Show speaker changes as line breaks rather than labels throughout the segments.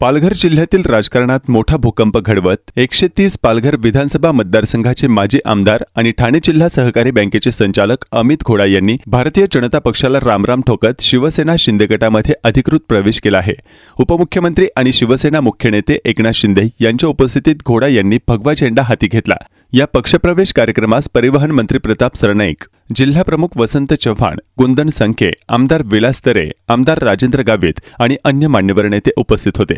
पालघर जिल्ह्यातील राजकारणात मोठा भूकंप घडवत एकशे तीस पालघर विधानसभा मतदारसंघाचे माजी आमदार आणि ठाणे जिल्हा सहकारी बँकेचे संचालक अमित घोडा यांनी भारतीय जनता पक्षाला रामराम ठोकत शिवसेना शिंदे गटामध्ये अधिकृत प्रवेश केला आहे. उपमुख्यमंत्री आणि शिवसेना मुख्य नेते एकनाथ शिंदे यांच्या उपस्थितीत घोडा यांनी भगवा झेंडा हाती घेतला. या पक्षप्रवेश कार्यक्रमास परिवहन मंत्री प्रताप सरनाईक जिल्हाप्रमुख वसंत चव्हाण कुंदन संखे आमदार विलास तरे आमदार राजेंद्र गावित आणि अन्य मान्यवर नेते उपस्थित होते.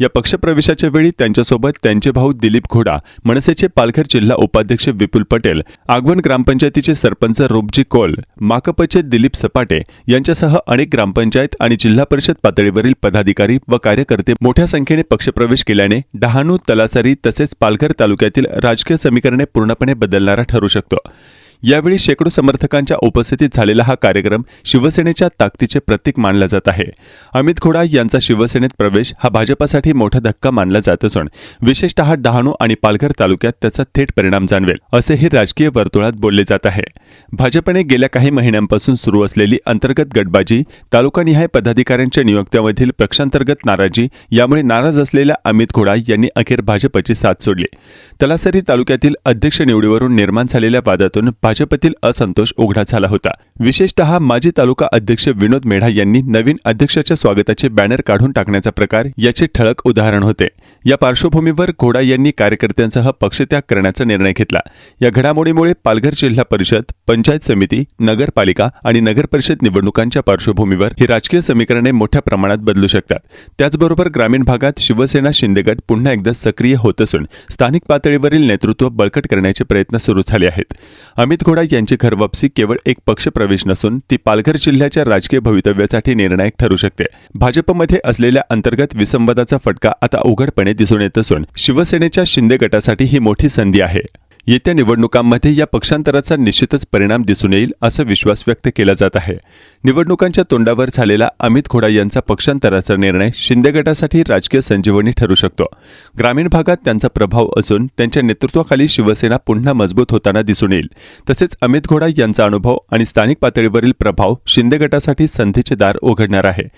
या पक्षप्रवेशाच्या वेळी त्यांच्यासोबत त्यांचे भाऊ दिलीप घोडा मनसेचे पालघर जिल्हा उपाध्यक्ष विपुल पटेल आगवण ग्रामपंचायतीचे सरपंच रूपजी कोल माकपचे दिलीप सपाटे यांच्यासह अनेक ग्रामपंचायत आणि जिल्हा परिषद पातळीवरील पदाधिकारी व कार्यकर्ते मोठ्या संख्येने पक्षप्रवेश केल्याने डहाणू तलासरी तसेच पालघर तालुक्यातील राजकीय समीकरणे पूर्णपणे बदलणारा ठरू शकतो. यावेळी शेकडो समर्थकांच्या उपस्थितीत झालेला हा कार्यक्रम शिवसेनेच्या ताकदीचे प्रतीक मानला जात आहे. अमित घोडा यांचा शिवसेनेत प्रवेश हा भाजपासाठी मोठा धक्का मानला जात असून विशेषतः डहाणू आणि पालघर तालुक्यात त्याचा थेट परिणाम जाणवेल असेही राजकीय वर्तुळात बोलले जात आहे. भाजपने गेल्या काही महिन्यांपासून सुरू असलेली अंतर्गत गटबाजी तालुकानिहाय पदाधिकाऱ्यांच्या नियुक्त्यामधील पक्षांतर्गत नाराजी यामुळे नाराज असलेल्या अमित घोडा यांनी अखेर भाजपची साथ सोडली. तलासरी तालुक्यातील अध्यक्ष निवडीवरून निर्माण झालेल्या वादातून भाजपतील असंतोष उघडा झाला होता. विशेषतः माजी तालुका अध्यक्ष विनोद मेढा यांनी नवीन अध्यक्षाच्या स्वागताचे बॅनर काढून टाकण्याचा प्रकार याचे ठळक उदाहरण होते. या पार्श्वभूमीवर घोडा यांनी कार्यकर्त्यांसह पक्षत्याग करण्याचा निर्णय घेतला. या घडामोडीमुळे पालघर जिल्हा परिषद पंचायत समिती नगरपालिका आणि नगर परिषद निवडणुकांच्या पार्श्वभूमीवर ही राजकीय समीकरणे मोठ्या प्रमाणात बदलू शकतात. त्याचबरोबर ग्रामीण भागात शिवसेना शिंदेगड पुन्हा एकदा सक्रिय होत असून स्थानिक पातळीवरील नेतृत्व बळकट करण्याचे प्रयत्न सुरू झाले आहेत. अमित घोडा यांची घरवापसी केवळ एक पक्षप्रवेश नसून ती पालघर जिल्ह्याच्या राजकीय भवितव्यासाठी निर्णायक ठरू शकते. भाजपमध्ये असलेल्या अंतर्गत विसंवादाचा फटका आता उघडपणे दिसून येत असून शिवसेनेच्या शिंदे गटासाठी ही मोठी संधी आहे. येत्या निवडणुकांमध्ये या पक्षांतराचा निश्चितच परिणाम दिसून येईल असा विश्वास व्यक्त केला जात आहे. निवडणुकांच्या तोंडावर झालेला अमित घोडा यांचा पक्षांतराचा निर्णय शिंदे गटासाठी राजकीय संजीवनी ठरू शकतो. ग्रामीण भागात त्यांचा प्रभाव असून त्यांच्या नेतृत्वाखाली शिवसेना पुन्हा मजबूत होताना दिसून येईल. तसेच अमित घोडा यांचा अनुभव आणि स्थानिक पातळीवरील प्रभाव शिंदे गटासाठी संधीचे दार उघडणार आहे.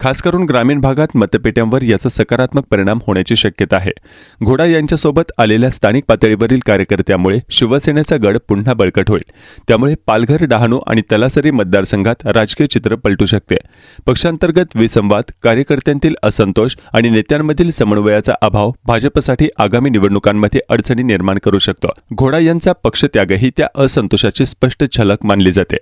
खास करून ग्रामीण भागात मतपेट्यांवर याचा सकारात्मक परिणाम होण्याची शक्यता आहे. घोडा यांच्यासोबत आलेल्या स्थानिक पातळीवरील कार्यकर्त्यामुळे शिवसेनेचा गड पुन्हा बळकट होईल. त्यामुळे पालघर डहाणू आणि तलासरी मतदारसंघात राज राजकीय चित्र पलटू शकते. पक्षांतर्गत विसंवाद कार्यकर्त्यांतील असंतोष आणि नेत्यांमधील समन्वयाचा अभाव भाजपसाठी आगामी निवडणुकांमध्ये अडचणी निर्माण करू शकतो. घोडा यांचा पक्षत्यागही त्या असंतोषाची स्पष्ट झलक मानली जाते.